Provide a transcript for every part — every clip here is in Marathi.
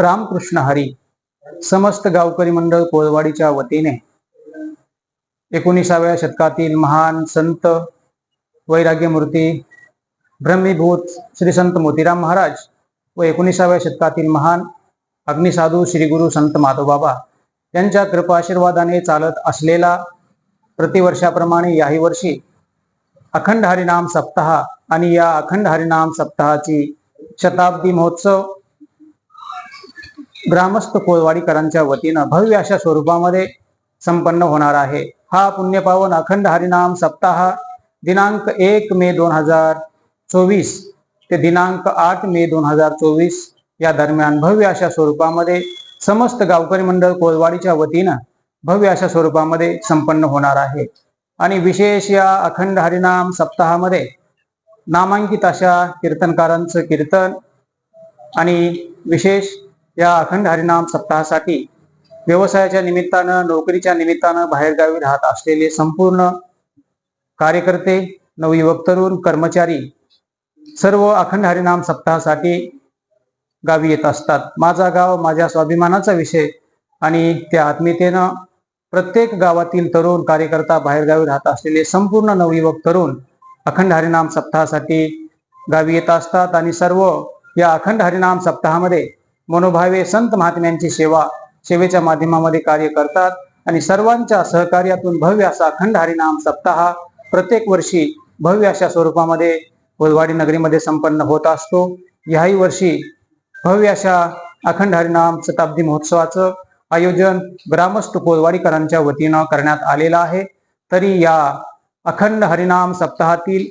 रामकृष्ण हरी समस्त गावकरी मंडळ कोळवाडीच्या वतीने एकोणीसाव्या शतकातील महान संत वैराग्यमूर्ती ब्रह्मीभूत श्री संत मोतीराम महाराज व एकोणीसाव्या शतकातील महान अग्निसाधू श्री गुरु संत माधवबाबा यांच्या कृपाशीर्वादाने चालत असलेला प्रतिवर्षाप्रमाणे याही वर्षी अखंड हरिनाम सप्ताह आणि या अखंड हरिनाम सप्ताहाची शताब्दी महोत्सव ग्रामस्थ कोळवाडीकरांच्या वतीनं भव्य अशा स्वरूपामध्ये संपन्न होणार आहे. हा पुण्यपावन अखंड हरिनाम सप्ताह दिनांक एक मे दोन हजार चोवीस ते दिनांक आठ मे दोन हजार चोवीस या दरम्यान भव्य अशा स्वरूपामध्ये समस्त गावकरी मंडळ कोळवाडीच्या वतीनं भव्य अशा स्वरूपामध्ये संपन्न होणार आहे. आणि विशेष या अखंड हरिनाम सप्ताहामध्ये नामांकित अशा कीर्तनकारांचं कीर्तन आणि विशेष या अखंड हरिनाम सप्ताहासाठी व्यवसायाच्या निमित्तानं नोकरीच्या निमित्तानं बाहेरगावी राहत असलेले संपूर्ण कार्यकर्ते नवयुवक तरुण कर्मचारी सर्व अखंड हरिनाम सप्ताहासाठी गावी येत असतात. माझा गाव माझ्या स्वाभिमानाचा विषय आणि त्या आत्मीयतेनं प्रत्येक गावातील तरुण कार्यकर्ता बाहेरगावी राहत असलेले संपूर्ण नवयुवक तरुण अखंड हरिनाम सप्ताहासाठी गावी येत असतात आणि सर्व या अखंड हरिनाम सप्ताहामध्ये मनोभावे संत महात्म्यांची सेवा सेवेच्या माध्यमामध्ये कार्य करतात आणि सर्वांच्या सहकार्यातून भव्य असा अखंड हरिनाम सप्ताह प्रत्येक वर्षी भव्य अशा स्वरूपामध्ये कोलवाडी नगरीमध्ये संपन्न होत असतो. याही वर्षी भव्य अशा अखंड हरिनाम शताब्दी महोत्सवाचं आयोजन ग्रामस्थ कोलवाडीकरांच्या वतीनं करण्यात आलेलं आहे. तरी या अखंड हरिनाम सप्ताहातील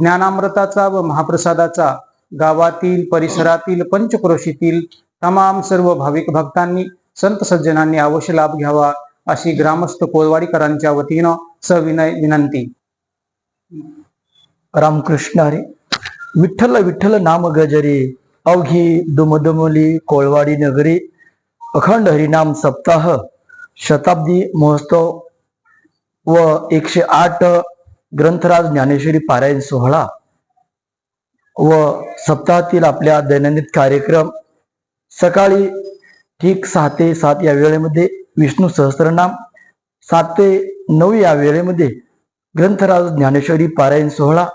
ज्ञानामृताचा व महाप्रसादाचा गावातील परिसरातील पंचक्रोशीतील तमाम सर्व भाविक भक्तांनी संत सज्जनांनी अवश्य लाभ घ्यावा अशी ग्रामस्थ कोलवाडीकरांच्या वतीनं सविनय विनंती. रामकृष्ण हरी. विठ्ठल विठ्ठल नाम गजरे अवघी दुमदुमली कोळवाडी नगरी अखंड हरिनाम सप्ताह शताब्दी महोत्सव व एकशे आठ ग्रंथराज ज्ञानेश्वरी पारायण सोहळा व सप्ताहातील आपल्या दैनंदिन कार्यक्रम सकाळी ठीक सहा ते सात या वेळेमध्ये विष्णू सहस्रनाम सात ते नऊ या वेळेमध्ये ग्रंथराज ज्ञानेश्वरी पारायण सोहळा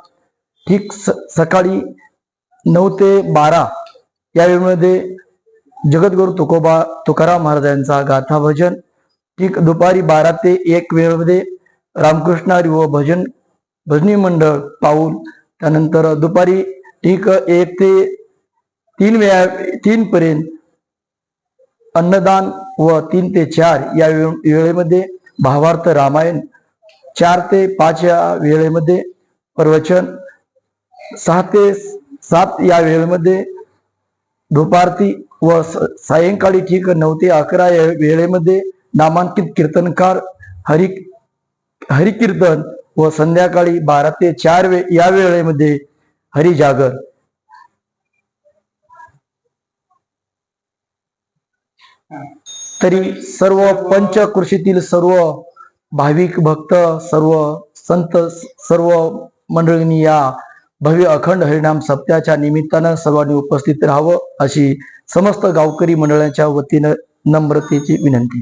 ठीक स सकाळी नऊ ते बारा या वेळेमध्ये जगद्गुरु तुकोबा तुकाराम महाराजांचा गाथा भजन ठीक दुपारी बारा ते एक वेळेमध्ये रामकृष्णारी व भजन भजनी मंडळ पाऊल. त्यानंतर दुपारी ठीक एक ते तीन वेळा तीन पर्यंत अन्नदान व तीन ते चार या वेळेमध्ये भावार्थ रामायण चार ते पाच या वेळेमध्ये प्रवचन सहा ते सात या वेळेमध्ये धुपारती व स- सायंकाळी ठीक नऊ ते अकरा या वेळेमध्ये नामांकित कीर्तनकार हरि हरिकीर्तन व संध्याकाळी बारा ते चार वे या वेळेमध्ये हरिजागर तरी सर्व पंचकृषीतील सर्व भाविक भक्त सर्व संत सर्व मंडळींनी या भव्य अखंड हरिनाम सप्त्याच्या निमित्तानं सर्वांनी उपस्थित राहावं अशी समस्त गावकरी मंडळाच्या वतीनं नम्रतेची विनंती.